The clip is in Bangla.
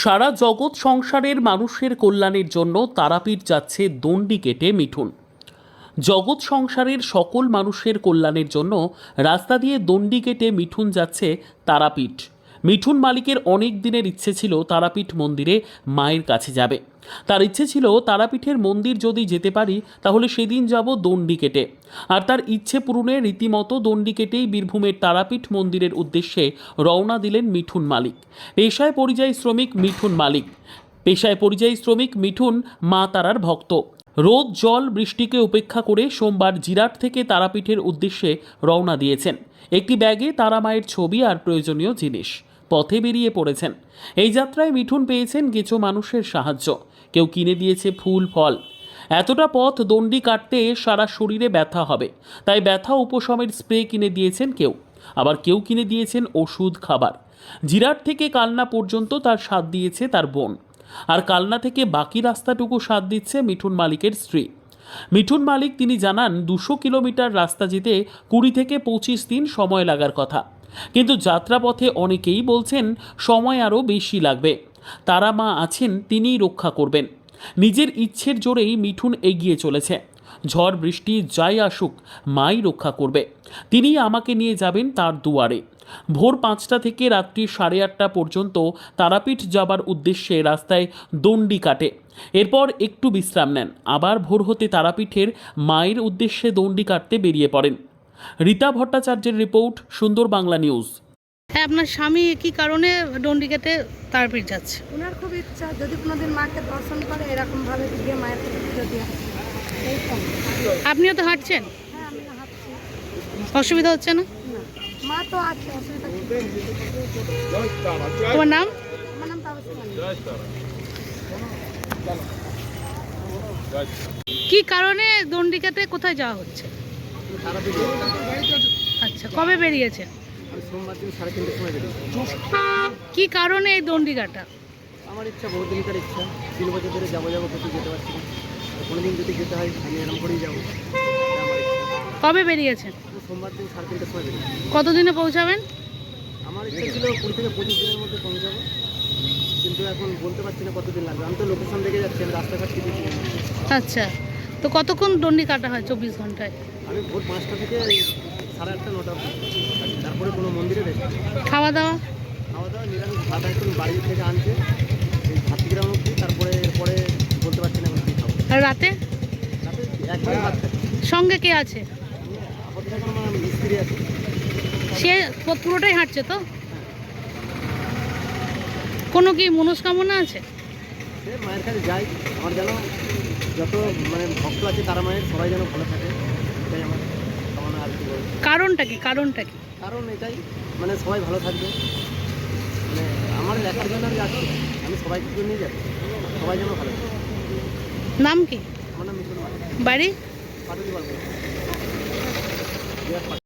সারা জগৎ সংসারের মানুষের কল্যাণের জন্য তারাপীঠ যাচ্ছে দণ্ডি কেটে মিঠুন। জগৎ সংসারের সকল মানুষের কল্যাণের জন্য রাস্তা দিয়ে দণ্ডি কেটে মিঠুন যাচ্ছে তারাপীঠ। মিঠুন মালিকের অনেক দিনের ইচ্ছে ছিল তারাপীঠ মন্দিরে মায়ের কাছে যাবে। তার ইচ্ছে ছিল তারাপীঠের মন্দির যদি যেতে পারি, তাহলে সেদিন যাব দণ্ডি কেটে। আর তার ইচ্ছে পূরণে রীতিমতো দণ্ডি কেটেই বীরভূমের তারাপীঠ মন্দিরের উদ্দেশ্যে রওনা দিলেন মিঠুন মালিক। পেশায় পরিযায়ী শ্রমিক মিঠুন মালিক। পেশায় পরিযায়ী শ্রমিক মিঠুন মা তারার ভক্ত। রোদ, জল, বৃষ্টিকে উপেক্ষা করে সোমবার জিরাট থেকে তারাপীঠের উদ্দেশ্যে রওনা দিয়েছেন। একটি ব্যাগে তারা মায়ের ছবি আর প্রয়োজনীয় জিনিস। পথে বেরিয়ে পড়েছেন। এই যাত্রায় মিঠুন পেয়েছেন কিছু মানুষের সাহায্য। কেউ কিনে দিয়েছে ফুল, ফল। এতটা পথ দণ্ডি কাটতে সারা শরীরে ব্যথা হবে। তাই ব্যথা উপশমের স্প্রে কিনে দিয়েছেন কেউ। আবার কেউ কিনে দিয়েছেন ওষুধ, খাবার। জিরাট থেকে কালনা পর্যন্ত তার সাথ দিয়েছে তার বোন। আর কালনা থেকে বাকি রাস্তাটুকু সাথ দিচ্ছে মিঠুন মালিকের স্ত্রী। মিঠুন মালিক তিনি জানান, দুশো কিলোমিটার রাস্তা যেতে কুড়ি থেকে পঁচিশ দিন সময় লাগার কথা। কিন্তু যাত্রাপথে অনেকেই বলছেন, সময় আরও বেশি লাগবে। তারা মা আছেন, তিনিই রক্ষা করবেন। নিজের ইচ্ছের জোরেই মিঠুন এগিয়ে চলেছে। ঝড় বৃষ্টি যাই আসুক, মাই রক্ষা করবে। তিনি আমাকে নিয়ে যাবেন তার দুয়ারে। ভোর পাঁচটা থেকে রাত্রি সাড়ে আটটা পর্যন্ত তারাপীঠ যাবার উদ্দেশ্যে রাস্তায় দণ্ডি কাটে। এরপর একটু বিশ্রাম নেন। আবার ভোর হতে তারাপীঠের মায়ের উদ্দেশ্যে দণ্ডি কাটতে বেরিয়ে পড়েন। রীতা ভট্টাচার্যের রিপোর্ট সুন্দর বাংলা নিউজ। হ্যাঁ আপনার স্বামী কি কারণে ডন্ডিকেটে তারপীঠ যাচ্ছে? ওনার খুব ইচ্ছা যদি কোনোদিন মাকে দর্শন করে এরকমভাবে গিয়ে মায়ের কাছে পুজো দিয়ে আপনিও তো হাঁটছেন? হ্যাঁ আমি হাঁটছি। অসুবিধা হচ্ছে না? না মা তো আছে অসুবিধা তোমার নাম? আমার নাম। কি কারণে দন্ডিকাতে কোথায় যাওয়া হচ্ছে? আচ্ছা কবে বেরিয়েছে? কি কারণে এই দন্ডিকাটা আমার ইচ্ছা বহু দিনকার ইচ্ছা। তিন বছর ধরে যাব যাব করতে যেতে পারছি কোনো দিন যদি যেতে হয় আমি এরকম করেই যাব। কবে বেরিয়েছেন সোমবার দিন সাড়ে তিনটের সময় বেরিয়েছি। কতদিনে পৌঁছাবেন? আমার ইচ্ছা ছিল কুড়ি থেকে পঁচিশ দিনের মধ্যে পৌঁছাবো। কিন্তু এখন বলতে পারছি না কতদিন লাগবে। আমি তো লোকেশন দেখে যাচ্ছি আমি রাস্তাঘাট কিছু আচ্ছা তো কতক্ষণ দণ্ডি কাটা হয়? চব্বিশ ঘন্টায়? আমি ভোর পাঁচটা থেকে সাড়ে আটটা নটা তারপরে কোনো মন্দিরে রেখে খাওয়া দাওয়া? খাওয়া দাওয়া নিরামিষ ভাত এখন বাড়ি থেকে আনছে। এই ভাতগ্রাম অবধি তারপরে এরপরে বলতে পারছি না খাব। আর রাতে? একবারে ভাত সঙ্গে কে আছে? মিস্ত্রি আছে। সে পুরোটাই হাঁটছে তো? কোনো কি মনস্কামনা আছে? সে মায়ের কাছে যাই। আমার যেন যত মানে ভক্ত আছে তারা মায়ের সবাই যেন ভালো থাকে। এটাই আমার কামনা আর কি কারণটা কি? কারণটা কি? কারণ এটাই মানে সবাই ভালো থাকবে। মানে আমার লেখার জন্য আমি যাচ্ছি। আমি সবাইকে নিয়ে যাচ্ছি সবাই যেন ভালো থাকে। নাম কি? আমার নাম মিঠুন বাড়ি? পাটুলি